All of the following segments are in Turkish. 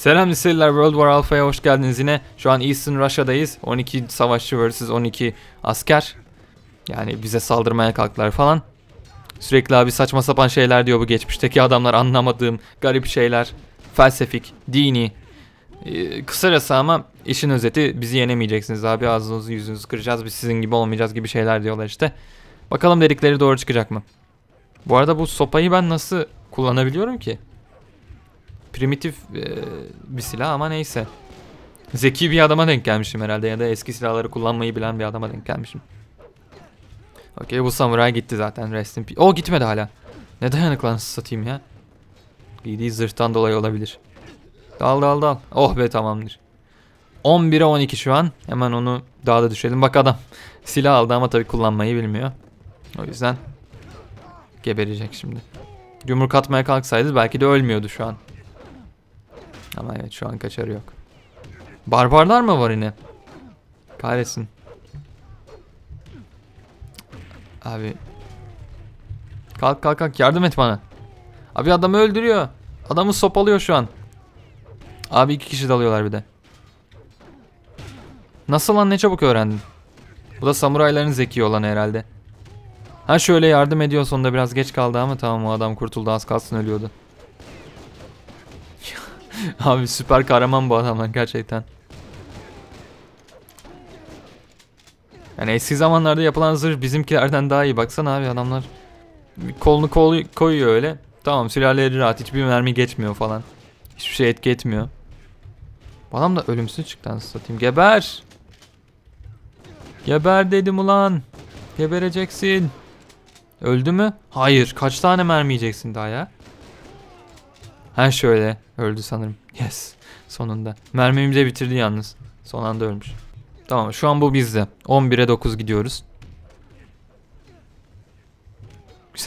Selam liseliler World War Alpha'ya hoş geldiniz yine. Şu an Eastern Russia'dayız. 12 savaşçı vs 12 asker. Yani bize saldırmaya kalktılar falan. Sürekli abi saçma sapan şeyler diyor bu geçmişteki adamlar anlamadığım garip şeyler. Felsefik, dini. Ee, kısacası ama işin özeti bizi yenemeyeceksiniz abi ağzınızı yüzünüzü kıracağız biz sizin gibi olmayacağız gibi şeyler diyorlar işte. Bakalım dedikleri doğru çıkacak mı? Bu arada bu sopayı ben nasıl kullanabiliyorum ki? Primitif e, bir silah ama neyse. Zeki bir adama denk gelmişim herhalde ya da eski silahları kullanmayı bilen bir adama denk gelmişim. Okey bu samuray gitti zaten rest in peace. O gitmedi hala. Ne dayanıklı anasını satayım ya. Giydiği zırhtan dolayı olabilir. Dal dal dal. Oh be tamamdır. 11'e 12 şu an. Hemen onu daha da düşelim. Bak adam silah aldı ama tabii kullanmayı bilmiyor. O yüzden geberecek şimdi. Yumruk atmaya kalksaydı belki de ölmüyordu şu an. Ama evet şu an kaçarı yok. Barbarlar mı var yine? Kahretsin. Abi. Kalk kalk kalk yardım et bana. Abi adamı öldürüyor. Adamı sopalıyor şu an. Abi iki kişi dalıyorlar bir de. Nasıl lan ne çabuk öğrendin? Bu da samurayların zeki olan herhalde. Ha şöyle yardım ediyor sonunda biraz geç kaldı ama tamam o adam kurtuldu az kalsın ölüyordu. Abi süper kahraman bu adamlar gerçekten. Yani eski zamanlarda yapılan zırh bizimkilerden daha iyi. Baksana abi adamlar kolunu kol koyuyor öyle. Tamam silahları rahat hiçbir mermi geçmiyor falan. Hiçbir şey etki etmiyor. Bu adam da ölümsüz çıktı anasını satayım. Geber! Geber dedim ulan. Gebereceksin. Öldü mü? Hayır. Kaç tane mermi yiyeceksin daha ya? Ha şöyle. Öldü sanırım. Yes. Sonunda. Mermimizi de bitirdi yalnız. Son anda ölmüş. Tamam şu an bu bizde. 11'e 9 gidiyoruz.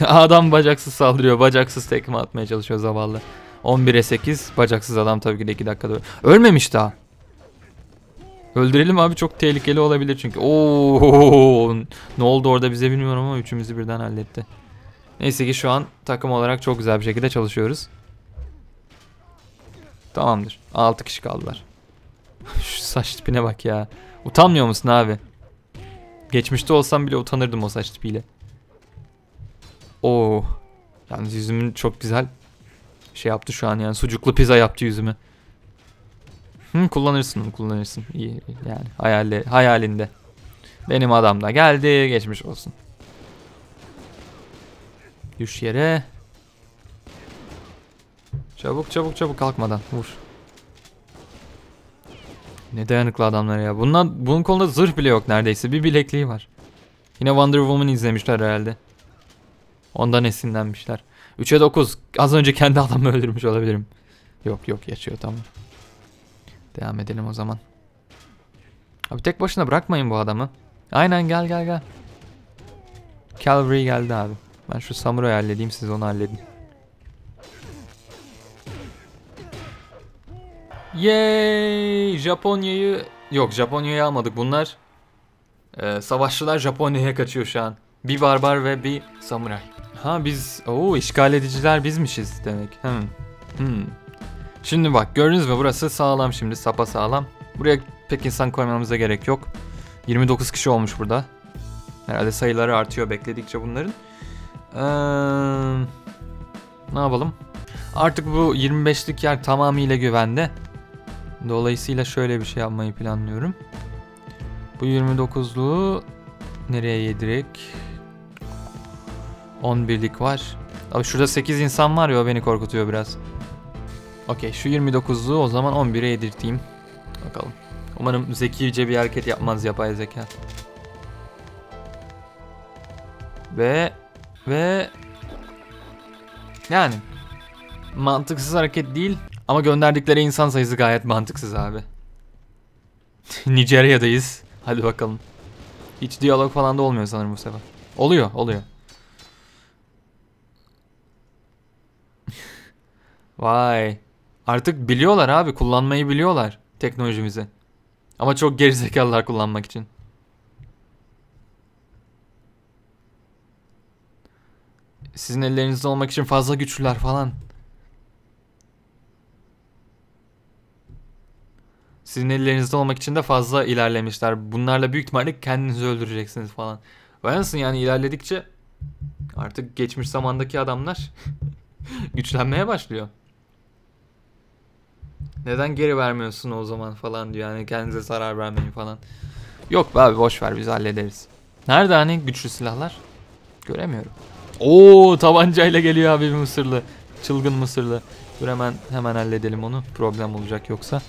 Adam bacaksız saldırıyor. Bacaksız tekme atmaya çalışıyor zavallı. 11'e 8. Bacaksız adam tabii ki de 2 dakikada. Ölmemiş daha. Öldürelim abi çok tehlikeli olabilir çünkü. Oo ne oldu orada bize bilmiyorum ama üçümüzü birden halletti. Neyse ki şu an takım olarak çok güzel bir şekilde çalışıyoruz. Tamamdır. 6 kişi kaldılar. Şu saç tipine bak ya. Utanmıyor musun abi? Geçmişte olsam bile utanırdım o saç tipiyle. Oo. Yalnız yüzümün çok güzel şey yaptı şu an yani sucuklu pizza yaptı yüzümü. Hı, kullanırsın kullanırsın. İyi yani hayalle, hayalinde. Benim adam da geldi geçmiş olsun. Düş yere. Çabuk çabuk çabuk kalkmadan vur. Ne dayanıklı adamlar ya. Bunlar, bunun kolunda zırh bile yok neredeyse. Bir bilekliği var. Yine Wonder Woman izlemişler herhalde. Ondan esinlenmişler. 3'e 9. Az önce kendi adamı öldürmüş olabilirim. Yok yok yaşıyor tamam. Devam edelim o zaman. Abi tek başına bırakmayın bu adamı. Aynen gel gel gel. Calvary geldi abi. Ben şu Samurai halledeyim siz onu halledin. Yay! Japonya'yı... Yok Japonya'yı almadık bunlar. Ee, savaşçılar Japonya'ya kaçıyor şu an. Bir barbar ve bir samuray. Ha biz... Oo işgal ediciler bizmişiz demek. Hmm. Hmm. Şimdi bak gördünüz mü burası sağlam şimdi sapa sağlam. Buraya pek insan koymamıza gerek yok. 29 kişi olmuş burada. Herhalde sayıları artıyor bekledikçe bunların. Ee, ne yapalım? Artık bu 25'lik yer tamamıyla güvende. Dolayısıyla şöyle bir şey yapmayı planlıyorum. Bu 29'luğu nereye yedirek? 11'lik var. Abi şurada 8 insan var ya beni korkutuyor biraz. Okey şu 29'luğu o zaman 11'e yedirteyim. Bakalım. Umarım zekice bir hareket yapmaz yapay zeka. Ve ve yani mantıksız hareket değil ama gönderdikleri insan sayısı gayet mantıksız abi. Nijerya'dayız. Hadi bakalım. Hiç diyalog falan da olmuyor sanırım bu sefer. Oluyor, oluyor. Vay. Artık biliyorlar abi, kullanmayı biliyorlar teknolojimizi. Ama çok gerizekalılar kullanmak için. Sizin ellerinizde olmak için fazla güçlüler falan. Sizin ellerinizde olmak için de fazla ilerlemişler. Bunlarla büyük ihtimalle kendinizi öldüreceksiniz falan. Vay anasını yani ilerledikçe artık geçmiş zamandaki adamlar güçlenmeye başlıyor. Neden geri vermiyorsun o zaman falan diyor. Yani kendinize zarar vermeyin falan. Yok be abi boş ver biz hallederiz. Nerede hani güçlü silahlar? Göremiyorum. Oo tabancayla geliyor abi bir Mısırlı. Çılgın Mısırlı. Dur hemen hemen halledelim onu. Problem olacak yoksa.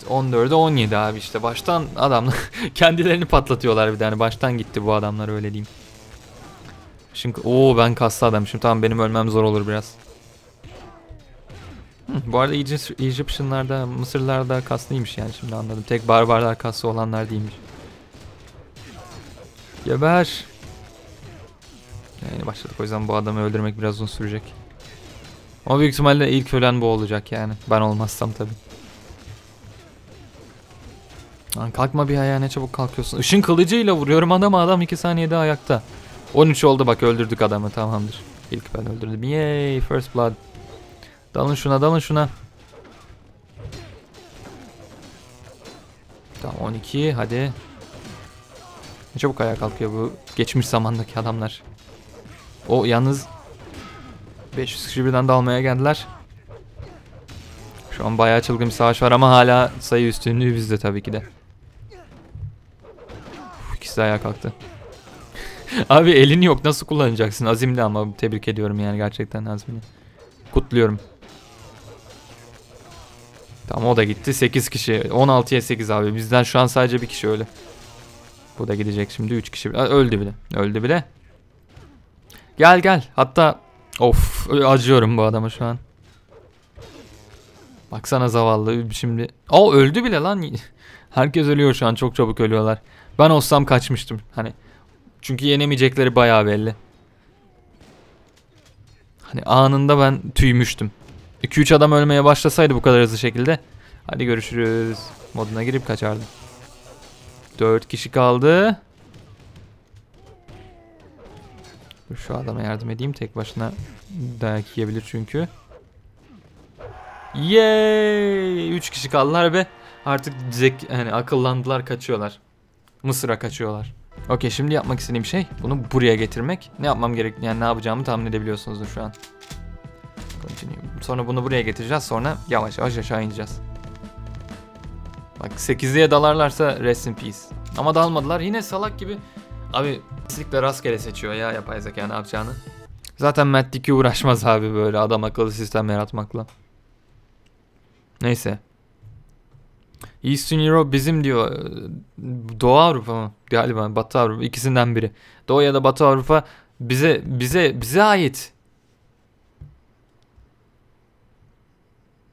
Evet 14'e 17 abi işte baştan adamlar kendilerini patlatıyorlar bir tane. Baştan gitti bu adamlar öyle diyeyim. Şimdi o ben kaslı adammışım. Tamam benim ölmem zor olur biraz. Hı, bu arada Egypt, Egyptianlarda, Mısırlarda kaslıymış yani şimdi anladım. Tek barbarlar kaslı olanlar değilmiş. Geber. Yani başladık o yüzden bu adamı öldürmek biraz uzun sürecek. Ama büyük ihtimalle ilk ölen bu olacak yani. Ben olmazsam tabi. Lan kalkma bir ayağa ne çabuk kalkıyorsun. Işın kılıcıyla vuruyorum adamı adam 2 saniyede ayakta. 13 oldu bak öldürdük adamı tamamdır. İlk ben öldürdüm. Yay first blood. Dalın şuna dalın şuna. Tamam 12 hadi. Ne çabuk ayağa kalkıyor bu geçmiş zamandaki adamlar. O yalnız 500 kişi birden dalmaya geldiler. Şu an bayağı çılgın bir savaş var ama hala sayı üstünlüğü bizde tabii ki de. İkisi ayağa kalktı. Abi elin yok nasıl kullanacaksın? Azimli ama tebrik ediyorum yani gerçekten azmini. Kutluyorum. Tamam o da gitti. 8 kişi. 16'ya 8 abi. Bizden şu an sadece bir kişi öyle. Bu da gidecek şimdi. 3 kişi. Öldü bile. Öldü bile. Gel gel. Hatta of acıyorum bu adama şu an. Baksana zavallı şimdi. Aa öldü bile lan. Herkes ölüyor şu an. Çok çabuk ölüyorlar. Ben olsam kaçmıştım. Hani çünkü yenemeyecekleri bayağı belli. Hani anında ben tüymüştüm. 2-3 adam ölmeye başlasaydı bu kadar hızlı şekilde. Hadi görüşürüz. Moduna girip kaçardım. 4 kişi kaldı. Şu adama yardım edeyim. Tek başına dayak yiyebilir çünkü. Yay! 3 kişi kaldılar ve artık zek hani akıllandılar kaçıyorlar. Mısır'a kaçıyorlar. Okey şimdi yapmak istediğim şey bunu buraya getirmek. Ne yapmam gerek yani ne yapacağımı tahmin edebiliyorsunuzdur şu an. Continue. Sonra bunu buraya getireceğiz. Sonra yavaş yavaş aşağı ineceğiz. Bak 8'liye dalarlarsa rest in peace. Ama dalmadılar. Yine salak gibi. Abi kesinlikle rastgele seçiyor ya yapay zeka ne yapacağını. Zaten Matt Dickey uğraşmaz abi böyle adam akıllı sistem yaratmakla. Neyse. Eastern Europe bizim diyor. Doğu Avrupa mı? Galiba Batı Avrupa ikisinden biri. Doğu ya da Batı Avrupa bize bize bize ait.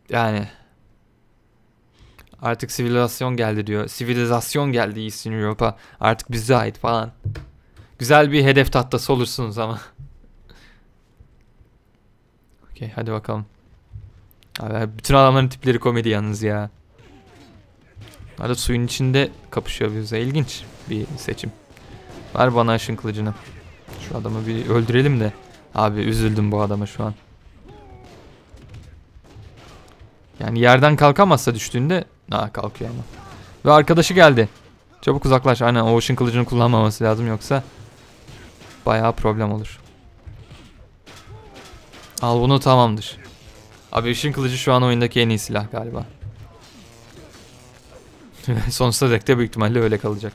Yani artık sivilizasyon geldi diyor. Sivilizasyon geldi Eastern Europe'a. Artık bize ait falan. Güzel bir hedef tahtası olursunuz ama. Okey hadi bakalım. Abi bütün adamların tipleri komedi yalnız ya. Hadi suyun içinde kapışıyor bize. İlginç bir seçim. Ver bana ışın kılıcını. Şu adamı bir öldürelim de. Abi üzüldüm bu adama şu an. Yani yerden kalkamazsa düştüğünde... Aa kalkıyor ama. Ve arkadaşı geldi. Çabuk uzaklaş. Aynen o ışın kılıcını kullanmaması lazım yoksa... Bayağı problem olur. Al bunu tamamdır. Abi ışın kılıcı şu an oyundaki en iyi silah galiba. Sonsuza dek de büyük ihtimalle öyle kalacak.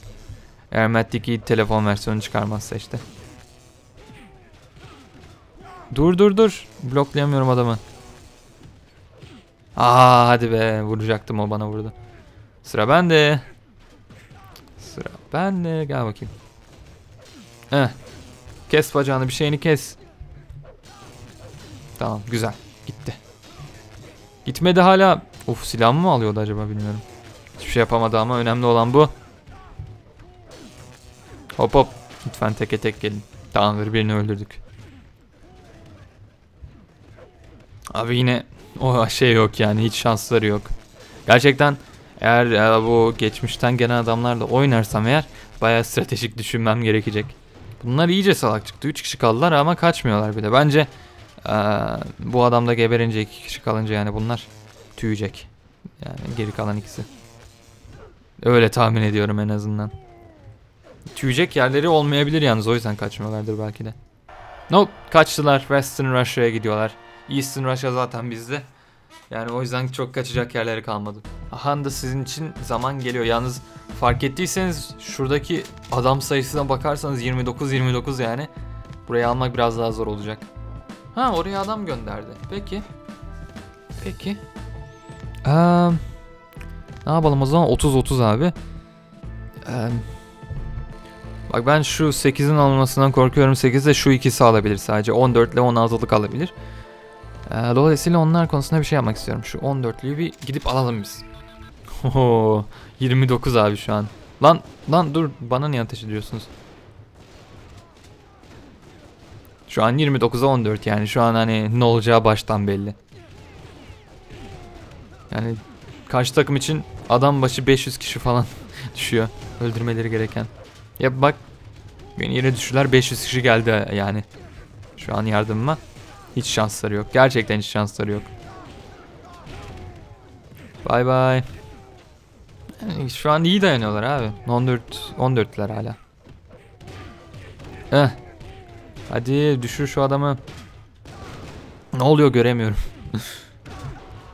Eğer Matt Dickey telefon versiyonu çıkarmazsa işte. Dur dur dur. Bloklayamıyorum adamı. Aa hadi be vuracaktım o bana vurdu. Sıra bende. Sıra bende. Gel bakayım. Eh. Kes bacağını bir şeyini kes. Tamam güzel. Gitti. Gitmedi hala. Uf silahımı mı alıyordu acaba bilmiyorum. Hiçbir şey yapamadı ama önemli olan bu. Hop hop. Lütfen teke tek gelin. Tamamdır birini öldürdük. Abi yine o şey yok yani hiç şansları yok. Gerçekten eğer e, bu geçmişten gelen adamlarla oynarsam eğer bayağı stratejik düşünmem gerekecek. Bunlar iyice salak çıktı. 3 kişi kaldılar ama kaçmıyorlar bile. Bence e, bu adam da geberince 2 kişi kalınca yani bunlar tüyecek. Yani geri kalan ikisi. Öyle tahmin ediyorum en azından. Tüyecek yerleri olmayabilir yalnız o yüzden kaçmıyorlardır belki de. Nope kaçtılar Western Russia'ya gidiyorlar. Eastern Russia zaten bizde. Yani o yüzden çok kaçacak yerleri kalmadı. Aha da sizin için zaman geliyor. Yalnız fark ettiyseniz şuradaki adam sayısına bakarsanız 29-29 yani. Burayı almak biraz daha zor olacak. Ha oraya adam gönderdi. Peki. Peki. Ee, ne yapalım o zaman 30-30 abi. Ee, bak ben şu 8'in alınmasından korkuyorum. 8 de şu ikisi alabilir sadece. 14 ile 16'lık alabilir. Ee, dolayısıyla onlar konusunda bir şey yapmak istiyorum. Şu 14'lüyü bir gidip alalım biz. Oho, 29 abi şu an. Lan lan dur bana niye ateş ediyorsunuz? Şu an 29'a 14 yani şu an hani ne olacağı baştan belli. Yani karşı takım için adam başı 500 kişi falan düşüyor. Öldürmeleri gereken. Ya bak yere düşüler 500 kişi geldi yani. Şu an yardımıma. Hiç şansları yok. Gerçekten hiç şansları yok. Bay bay. Şu an iyi dayanıyorlar abi. 14 14'ler hala. Eh. Hadi düşür şu adamı. Ne oluyor göremiyorum.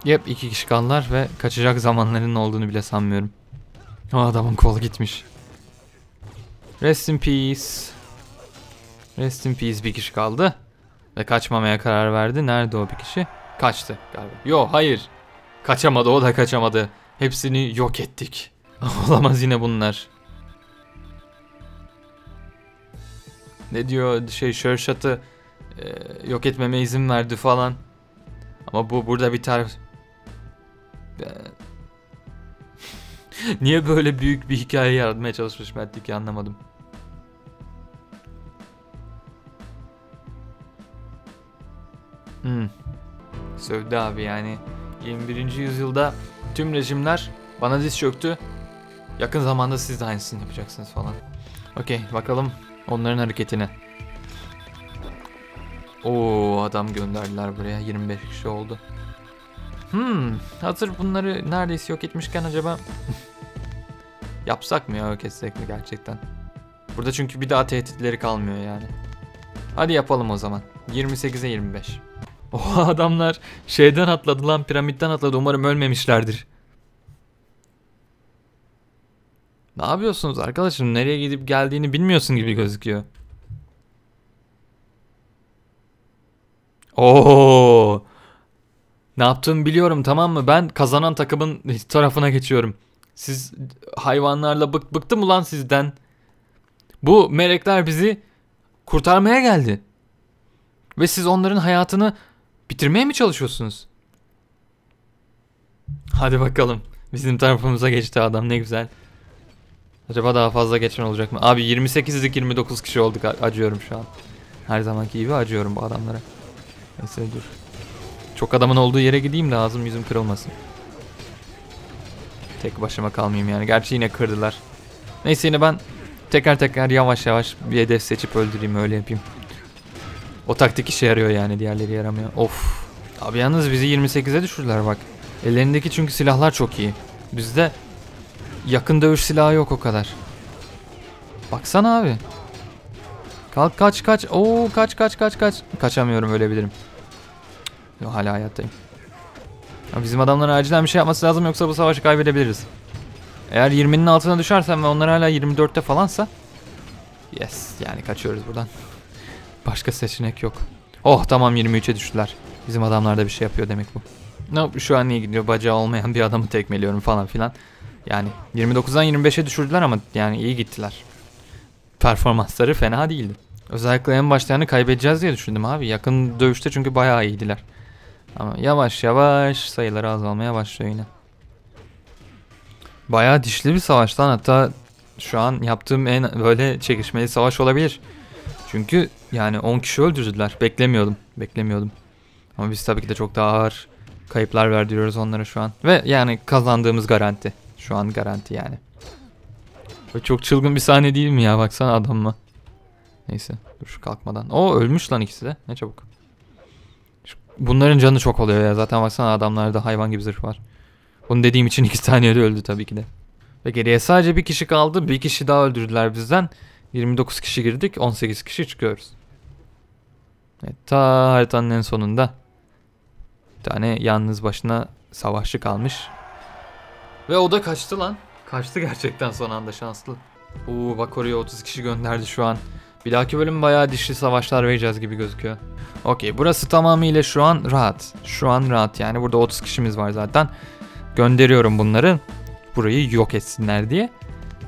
Yep iki kişi kaldılar ve kaçacak zamanlarının olduğunu bile sanmıyorum. O adamın kolu gitmiş. Rest in peace. Rest in peace bir kişi kaldı. Ve kaçmamaya karar verdi. Nerede o bir kişi? Kaçtı galiba. Yo hayır. Kaçamadı o da kaçamadı. Hepsini yok ettik. Olamaz yine bunlar. Ne diyor şey Shershot'ı e, yok etmeme izin verdi falan. Ama bu burada biter. E, Niye böyle büyük bir hikaye yaratmaya çalışmış Matt ki anlamadım. Hmm. Sövdü abi yani. 21. yüzyılda tüm rejimler bana diz çöktü. Yakın zamanda siz de aynısını yapacaksınız falan. Okey bakalım onların hareketine. Oo adam gönderdiler buraya 25 kişi oldu. Hmm hazır bunları neredeyse yok etmişken acaba yapsak mı ya yok etsek mi gerçekten? Burada çünkü bir daha tehditleri kalmıyor yani. Hadi yapalım o zaman. 28'e 25. O adamlar şeyden atladı lan piramitten atladı. Umarım ölmemişlerdir. Ne yapıyorsunuz arkadaşım? Nereye gidip geldiğini bilmiyorsun gibi gözüküyor. Oo. Ne yaptığımı biliyorum tamam mı? Ben kazanan takımın tarafına geçiyorum. Siz hayvanlarla bık bıktı mı lan sizden? Bu melekler bizi kurtarmaya geldi. Ve siz onların hayatını bitirmeye mi çalışıyorsunuz? Hadi bakalım. Bizim tarafımıza geçti adam ne güzel. Acaba daha fazla geçen olacak mı? Abi 28'lik 29 kişi olduk. Acıyorum şu an. Her zamanki gibi acıyorum bu adamlara. Neyse dur. Çok adamın olduğu yere gideyim de ağzım yüzüm kırılmasın. Tek başıma kalmayayım yani. Gerçi yine kırdılar. Neyse yine ben tekrar tekrar yavaş yavaş bir hedef seçip öldüreyim öyle yapayım. O taktik işe yarıyor yani diğerleri yaramıyor. Of. Abi yalnız bizi 28'e düşürdüler bak. Ellerindeki çünkü silahlar çok iyi. Bizde yakın dövüş silahı yok o kadar. Baksana abi. Kalk kaç kaç. Oo kaç kaç kaç kaç. Kaçamıyorum ölebilirim. Yo, hala hayattayım. Ya bizim adamların acilen bir şey yapması lazım yoksa bu savaşı kaybedebiliriz. Eğer 20'nin altına düşersem ve onlar hala 24'te falansa Yes yani kaçıyoruz buradan. Başka seçenek yok. Oh tamam 23'e düştüler. Bizim adamlar da bir şey yapıyor demek bu. No, şu an iyi gidiyor. Bacağı olmayan bir adamı tekmeliyorum falan filan. Yani 29'dan 25'e düşürdüler ama yani iyi gittiler. Performansları fena değildi. Özellikle en başlarını kaybedeceğiz diye düşündüm abi. Yakın dövüşte çünkü bayağı iyiydiler. Ama yavaş yavaş sayıları azalmaya başlıyor yine. Bayağı dişli bir savaştan hatta şu an yaptığım en böyle çekişmeli savaş olabilir. Çünkü yani 10 kişi öldürdüler. Beklemiyordum. Beklemiyordum. Ama biz tabii ki de çok daha ağır kayıplar verdiriyoruz onlara şu an. Ve yani kazandığımız garanti. Şu an garanti yani. Böyle çok çılgın bir sahne değil mi ya? Baksana adam mı? Neyse dur şu kalkmadan. O ölmüş lan ikisi de. Ne çabuk. Bunların canı çok oluyor ya. Zaten baksana adamlarda hayvan gibi zırh var. Bunu dediğim için iki saniyede öldü tabii ki de. Ve geriye sadece bir kişi kaldı. Bir kişi daha öldürdüler bizden. 29 kişi girdik. 18 kişi çıkıyoruz. Evet, ta haritanın en sonunda bir tane yalnız başına savaşçı kalmış. Ve o da kaçtı lan. Kaçtı gerçekten son anda şanslı. Oo bak oraya 30 kişi gönderdi şu an. Bir dahaki bölüm bayağı dişli savaşlar vereceğiz gibi gözüküyor. Okey burası tamamıyla şu an rahat. Şu an rahat yani burada 30 kişimiz var zaten. Gönderiyorum bunları. Burayı yok etsinler diye.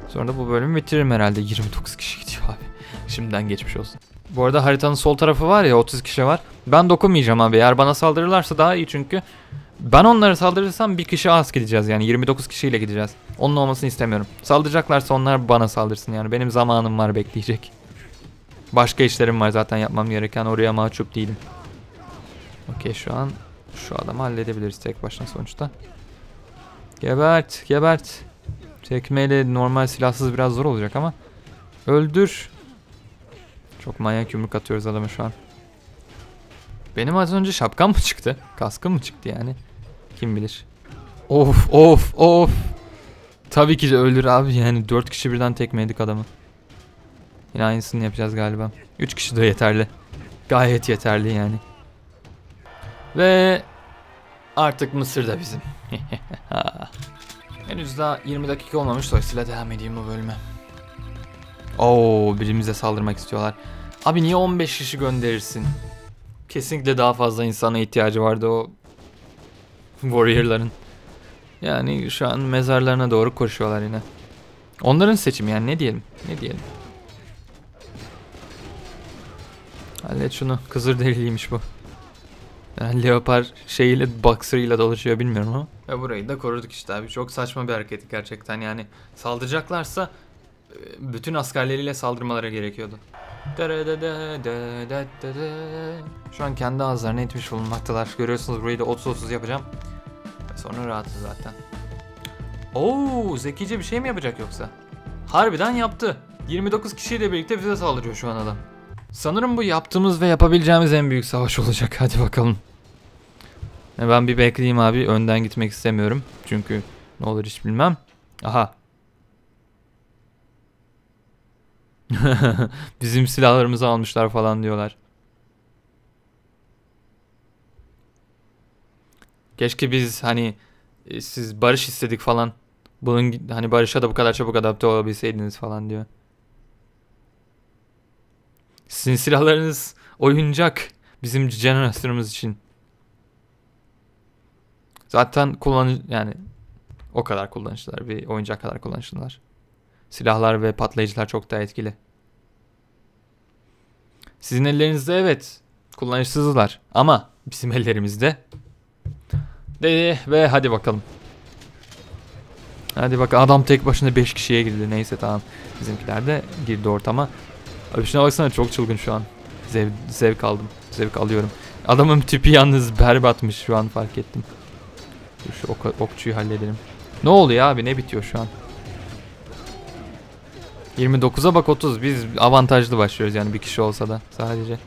Sonra da bu bölümü bitiririm herhalde. 29 kişi gidiyor abi. Şimdiden geçmiş olsun. Bu arada haritanın sol tarafı var ya 30 kişi var. Ben dokunmayacağım abi. Eğer bana saldırırlarsa daha iyi çünkü. Ben onlara saldırırsam bir kişi az gideceğiz yani 29 kişiyle gideceğiz. Onun olmasını istemiyorum. Saldıracaklarsa onlar bana saldırsın yani. Benim zamanım var bekleyecek. Başka işlerim var zaten yapmam gereken oraya mahcup değilim. Okey şu an şu adamı halledebiliriz tek başına sonuçta. Gebert, gebert. Tekmeyle normal silahsız biraz zor olacak ama. Öldür. Çok manyak yumruk atıyoruz adama şu an. Benim az önce şapkam mı çıktı? Kaskım mı çıktı yani? Kim bilir. Of of of. Tabii ki de öldür abi yani 4 kişi birden tekmeledik adamı. Yine aynısını yapacağız galiba. 3 kişi de yeterli. Gayet yeterli yani. Ve artık Mısır da bizim. Henüz daha 20 dakika olmamış dolayısıyla devam edeyim bu bölüme. Oo birimize saldırmak istiyorlar. Abi niye 15 kişi gönderirsin? Kesinlikle daha fazla insana ihtiyacı vardı o warrior'ların. Yani şu an mezarlarına doğru koşuyorlar yine. Onların seçimi yani ne diyelim? Ne diyelim? Hallet şunu. Kızır deriliymiş bu. Yani leopar şeyiyle boxer'ıyla dolaşıyor bilmiyorum ama. Ve burayı da koruduk işte abi. Çok saçma bir hareket gerçekten yani. Saldıracaklarsa e, bütün askerleriyle saldırmaları gerekiyordu. Şu an kendi ağızlarına etmiş bulunmaktalar. Görüyorsunuz burayı da 30-30 yapacağım. Sonra rahatız zaten. Oo, zekice bir şey mi yapacak yoksa? Harbiden yaptı. 29 kişiyle birlikte bize saldırıyor şu an adam. Sanırım bu yaptığımız ve yapabileceğimiz en büyük savaş olacak. Hadi bakalım. Ben bir bekleyeyim abi. Önden gitmek istemiyorum. Çünkü ne olur hiç bilmem. Aha. Bizim silahlarımızı almışlar falan diyorlar. Keşke biz hani e, siz barış istedik falan. Bunun hani barışa da bu kadar çabuk adapte olabilseydiniz falan diyor. Sizin silahlarınız oyuncak bizim jenerasyonumuz için. Zaten kullan yani o kadar kullanışlılar bir oyuncak kadar kullanışlılar. Silahlar ve patlayıcılar çok daha etkili. Sizin ellerinizde evet kullanışsızlar ama bizim ellerimizde dedi ve hadi bakalım. Hadi bak adam tek başına 5 kişiye girdi neyse tamam bizimkiler de girdi ortama. Abi şuna baksana çok çılgın şu an. Zev, zevk aldım. Zevk alıyorum. Adamın tipi yalnız berbatmış şu an fark ettim. Dur şu ok okçuyu halledelim. Ne oluyor abi ne bitiyor şu an? 29'a bak 30. Biz avantajlı başlıyoruz yani bir kişi olsa da sadece.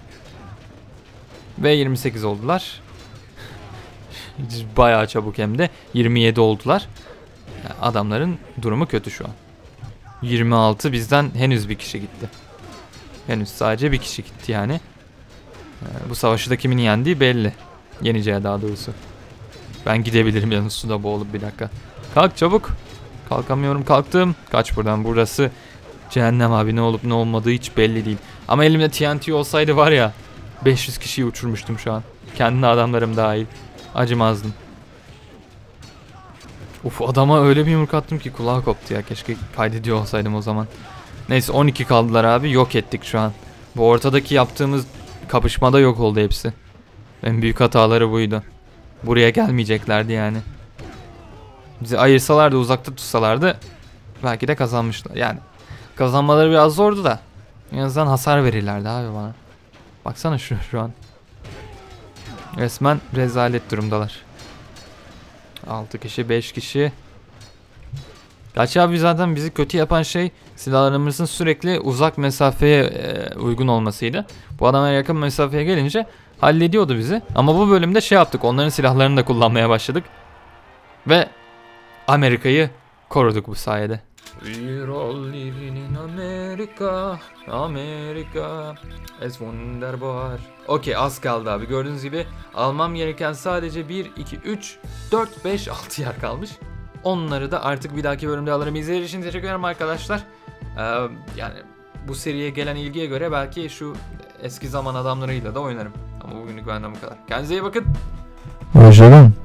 Ve 28 oldular. Bayağı çabuk hem de. 27 oldular. adamların durumu kötü şu an. 26 bizden henüz bir kişi gitti. Henüz sadece bir kişi gitti yani. Ee, bu savaşı da kimin yendiği belli. Yeneceği daha doğrusu. Ben gidebilirim yalnız suda boğulup bir dakika. Kalk çabuk. Kalkamıyorum kalktım. Kaç buradan burası. Cehennem abi ne olup ne olmadığı hiç belli değil. Ama elimde TNT olsaydı var ya 500 kişiyi uçurmuştum şu an. Kendi adamlarım dahil. Acımazdım. Uf adama öyle bir yumruk attım ki kulağı koptu ya. Keşke kaydediyor olsaydım o zaman. Neyse 12 kaldılar abi. Yok ettik şu an. Bu ortadaki yaptığımız kapışmada yok oldu hepsi. En büyük hataları buydu. Buraya gelmeyeceklerdi yani. Bizi ayırsalardı uzakta tutsalardı belki de kazanmışlar. Yani kazanmaları biraz zordu da. En azından hasar verirlerdi abi bana. Baksana şu şu an. Resmen rezalet durumdalar. 6 kişi 5 kişi. Gerçi abi zaten bizi kötü yapan şey silahlarımızın sürekli uzak mesafeye e, uygun olmasıydı. Bu adamlar yakın mesafeye gelince hallediyordu bizi. Ama bu bölümde şey yaptık onların silahlarını da kullanmaya başladık. Ve Amerika'yı koruduk bu sayede. We're all living in America, America, es wunderbar. Okey az kaldı abi gördüğünüz gibi almam gereken sadece 1, 2, 3, 4, 5, 6 yer kalmış. Onları da artık bir dahaki bölümde alırım. İzlediğiniz için teşekkür ederim arkadaşlar. Ee, yani bu seriye gelen ilgiye göre belki şu eski zaman adamlarıyla da oynarım. Ama bugünlük benden bu kadar. Kendinize iyi bakın. Hoşçakalın.